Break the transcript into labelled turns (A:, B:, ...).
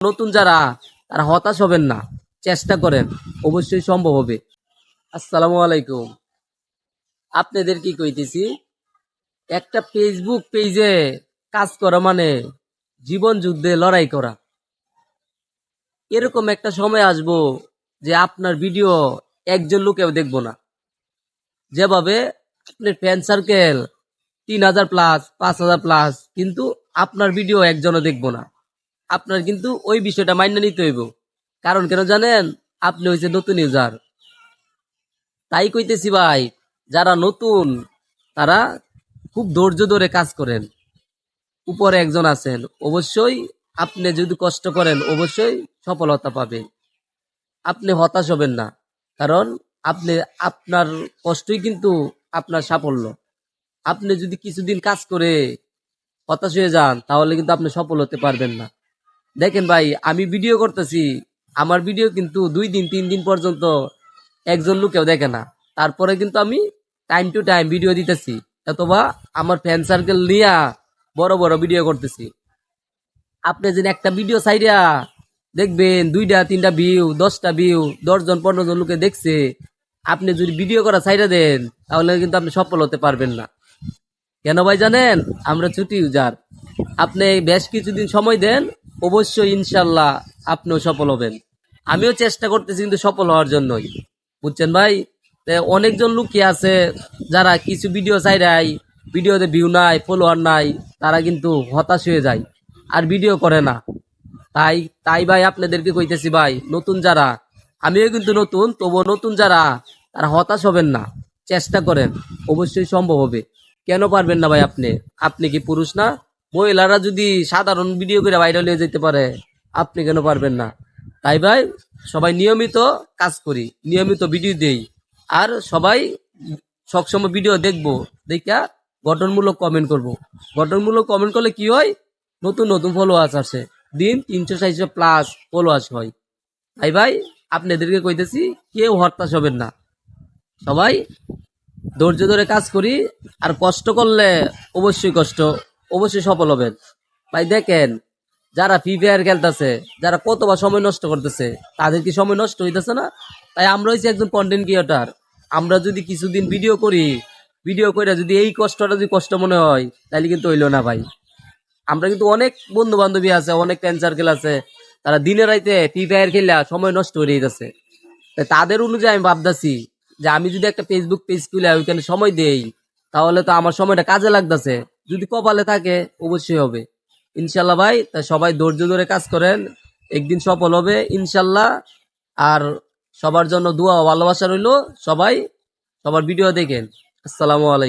A: নতুন যারা, তারা হতাশ হবেন না। চেষ্টা করেন, অবশ্যই সম্ভব হবে। আসসালামু আলাইকুম। আপনাদের কি কইতেছি? একটা ফেসবুক পেজে কাজ করা মানে জীবন যুদ্ধে লড়াই করা। এরকম একটা সময় আসব যে আপনার ভিডিও একজন লোকেও দেখব না। যেভাবে আপনার ফ্যান সার্কেল তিন হাজার প্লাস পাঁচ হাজার প্লাস কিন্তু আপনার ভিডিও একজনও দেখব না। আপনার কিন্তু ওই বিষয়টা মান্য নিতে হইব। কারণ কেন জানেন? আপনি হয়েছে নতুন ইউজার। তাই কইতেছি ভাই, যারা নতুন, তারা খুব ধৈর্য ধরে কাজ করেন। উপরে একজন আছেন, অবশ্যই আপনি যদি কষ্ট করেন, অবশ্যই সফলতা পাবেন। আপনি হতাশ হবেন না, কারণ আপনি, আপনার কষ্টই কিন্তু আপনার সাফল্য। আপনি যদি কিছুদিন কাজ করে হতাশ হয়ে যান, তাহলে কিন্তু আপনি সফল হতে পারবেন না। দেখেন ভাই, আমি ভিডিও করতেছি, আমার ভিডিও কিন্তু দুই দিন, তিন দিন পর্যন্ত একজন লোকেও দেখে না। তারপরে কিন্তু আমি টাইম টু টাইম ভিডিও দিতেছি। অথবা আমার ফ্যান সার্কেল নিয়ে বড় বড় ভিডিও করতেছি। আপনি যদি একটা ভিডিও সাইডা দেখবেন, দুইটা, তিনটা ভিউ দশটা ভিউ দশজন পনেরো জন লোকে দেখছে, আপনি যদি ভিডিও করা সাইডা দেন, তাহলে কিন্তু আপনি সফল হতে পারবেন না। কেন ভাই জানেন? আমরা ছুটি ইউজার আপনি বেশ কিছুদিন সময় দেন অবশ্যই ইনশাল্লাহ আপনিও সফল হবেন। আমিও চেষ্টা করতেছি কিন্তু সফল হওয়ার জন্যই। বুঝছেন ভাই? অনেকজন লোকই আছে, যারা কিছু ভিডিও চাইরাই ভিডিওতে ভিউ নাই ফলোয়ার নাই, তারা কিন্তু হতাশ হয়ে যায় আর ভিডিও করে না। তাই তাই ভাই আপনাদেরকে কইতেছি ভাই, নতুন যারা, আমিও কিন্তু নতুন, তবুও নতুন যারা, তারা হতাশ হবেন না, চেষ্টা করেন, অবশ্যই সম্ভব হবে। কেন পারবেন না ভাই আপনি? আপনি কি পুরুষ না? মহিলারা যদি সাধারণ ভিডিও করে ভাইরাল হয়ে যেতে পারে, আপনি কেন পারবেন না? তাই ভাই, সবাই নিয়মিত কাজ করি, নিয়মিত ভিডিও দেই। আর সবাই সবসময় ভিডিও দেখব দেখা গঠনমূলক কমেন্ট করব। গঠনমূলক কমেন্ট করলে কি হয়? নতুন নতুন ফলোয়ার্স আসে। দিন তিনশো চারশো প্লাস ফলোয়ার্স হয়। তাই ভাই, আপনাদেরকে কইতেছি, কেউ হতাশ হবেন না। সবাই ধৈর্য ধরে কাজ করি, আর কষ্ট করলে অবশ্যই কষ্ট। অবশ্যই সফল হবেন ভাই, দেখেন, যারা ফ্রি ফায়ার খেলতেছে, যারা কতবার সময় নষ্ট করতেছে, তাদের কি সময় নষ্ট হইতেছে না? তাই আমরা হচ্ছে একজন কন্টেন্ট ক্রিয়েটার আমরা যদি কিছুদিন ভিডিও করি ভিডিও করে যদি এই কষ্টটা যদি কষ্ট মনে হয় তাহলে কিন্তু হইল না ভাই। আমরা কিন্তু অনেক বন্ধু বান্ধবী আছে, অনেক ফ্যান সার্কেল আছে, তারা দিনে রাইতে ফ্রি ফায়ার খেলা সময় নষ্ট হয়ে যাচ্ছে তাই তাদের অনুযায়ী আমি ভাবতেছি যে আমি যদি একটা ফেসবুক পেজ খুলে ওইখানে সময় দেই, তাহলে তো আমার সময়টা কাজে লাগতেছে। যদি কপালে থাকে, অবশ্যই হবে। ইনশাল্লাহ ভাই তাই সবাই ধৈর্য ধরে কাজ করেন। একদিন সফল হবে ইনশাল্লাহ আর সবার জন্য দোয়া ভালোবাসা রইল সবাই। সবার ভিডিও দেখেন। আসসালামু আলাইকুম।